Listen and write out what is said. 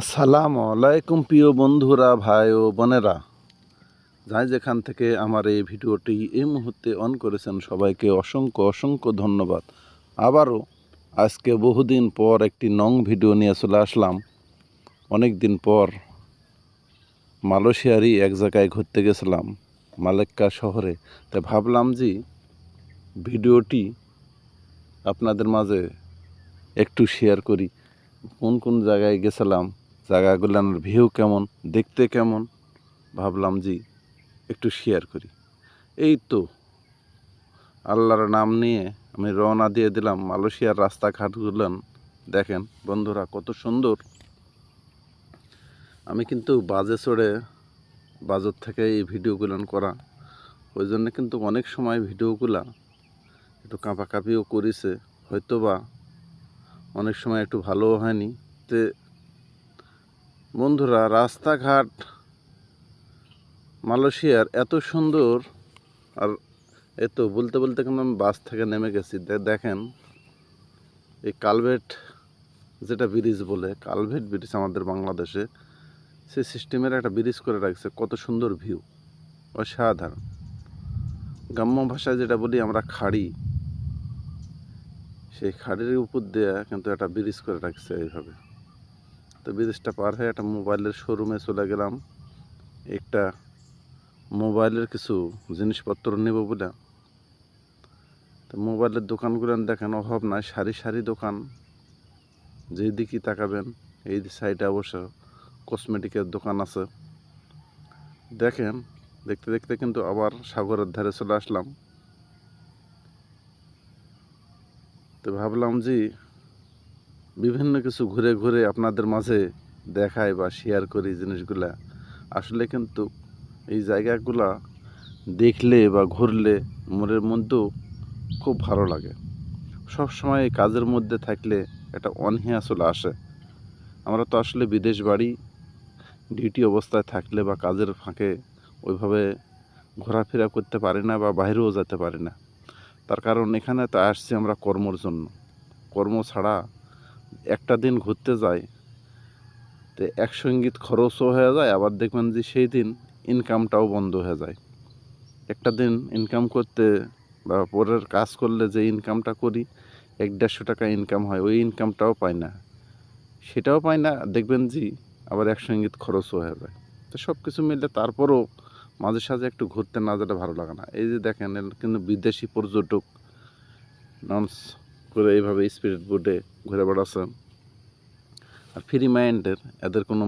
আসসালামু আলাইকুম, প্রিয় বন্ধুরা, ভাই ও বোনেরা। যাই যেখান থেকে আমার এই ভিডিওটি এই মুহূর্তে অন করেছেন, সবাইকে অসংখ্য অসংখ্য ধন্যবাদ। আবারও আজকে বহুদিন পর একটি নং ভিডিও নিয়ে চলে আসলাম। অনেক দিন পর মালয়েশিয়ারই এক জায়গায় ঘুরতে গেছিলাম, মালেক্কা শহরে। তাই ভাবলাম যে ভিডিওটি আপনাদের মাঝে একটু শেয়ার করি। কোন কোন জায়গায় গেছিলাম জায়গাগুলোর ভিউ কেমন, দেখতে কেমন, ভাবলাম যে একটু শেয়ার করি। এই তো, আল্লাহর নাম নিয়ে আমি রওনা দিয়ে দিলাম মালয়েশিয়ার রাস্তাঘাটগুলো দেখেন বন্ধুরা কত সুন্দর। আমি কিন্তু বাজে চড়ে বাজার থেকে এই ভিডিওগুলো করা। ওই জন্য কিন্তু অনেক সময় ভিডিওগুলা একটু কাঁপাকাঁপিও করেছে। হয়তো বা অনেক সময় একটু ভালোও হয়নি। তে বন্ধুরা, রাস্তাঘাট মালয়েশিয়ার এত সুন্দর আর এত বলতে বলতে কিন্তু আমি বাস থেকে নেমে গেছি। দেখেন, এই কালভেট যেটা ব্রিজ বলে, কালভেট ব্রিজ আমাদের বাংলাদেশে সে সিস্টেমের একটা ব্রিজ করে রাখছে। কত সুন্দর ভিউ, অসাধারণ। গ্রাম্য ভাষায় যেটা বলি আমরা খাড়ি। সেই খাড়ির উপর দিয়ে কিন্তু একটা ব্রিজ করে রাখছে এইভাবে। তো ব্রিজটা পার হয়ে একটা মোবাইলের শোরুমে চলে গেলাম। একটা মোবাইলের কিছু জিনিসপত্র নেব বলে। তো মোবাইলের দোকানগুলো দেখেন, অভাব নাই, সারি সারি দোকান। যেই দিকে তাকাবেন, এই সাইডে অবশ্য কসমেটিকের দোকান আছে। দেখেন, দেখতে দেখতে কিন্তু আবার সাগরের ধারে চলে আসলাম। তো ভাবলাম যে বিভিন্ন কিছু ঘুরে ঘুরে আপনাদের মাঝে দেখাই বা শেয়ার করি জিনিসগুলা। আসলে কিন্তু এই জায়গাগুলা দেখলে বা ঘুরলে মনের মধ্যেও খুব ভালো লাগে। সব সময় কাজের মধ্যে থাকলে একটা অনীহা চলে আসে। আমরা তো আসলে বিদেশ বাড়ি ডিউটি অবস্থায় থাকলে বা কাজের ফাঁকে ওইভাবে ঘোরাফেরা করতে পারি না বা বাইরেও যেতে পারি না। তার কারণ এখানে তো আসছি আমরা কর্মর জন্য। কর্ম ছাড়া একটা দিন ঘুরতে যাই তো এক সংগীত খরচও হয়ে যায়, আবার দেখবেন যে সেই দিন ইনকামটাও বন্ধ হয়ে যায়। একটা দিন ইনকাম করতে বা পরের কাজ করলে যে ইনকামটা করি, এক দেড়শো টাকা ইনকাম হয়, ওই ইনকামটাও পাই না। সেটাও পাই না, দেখবেন যে আবার এক সংগীত খরচও হয়ে যায়। তো সব কিছু মিলে তারপরও মাঝে সাঝে একটু ঘুরতে না যেতে ভালো লাগে না। এই যে দেখেন, কিন্তু বিদেশি পর্যটক লঞ্চ করে এইভাবে স্পিরিট বোটে ঘুরে বেড়াচ্ছে আর ফ্রি মাইন্ডের এদের কোনো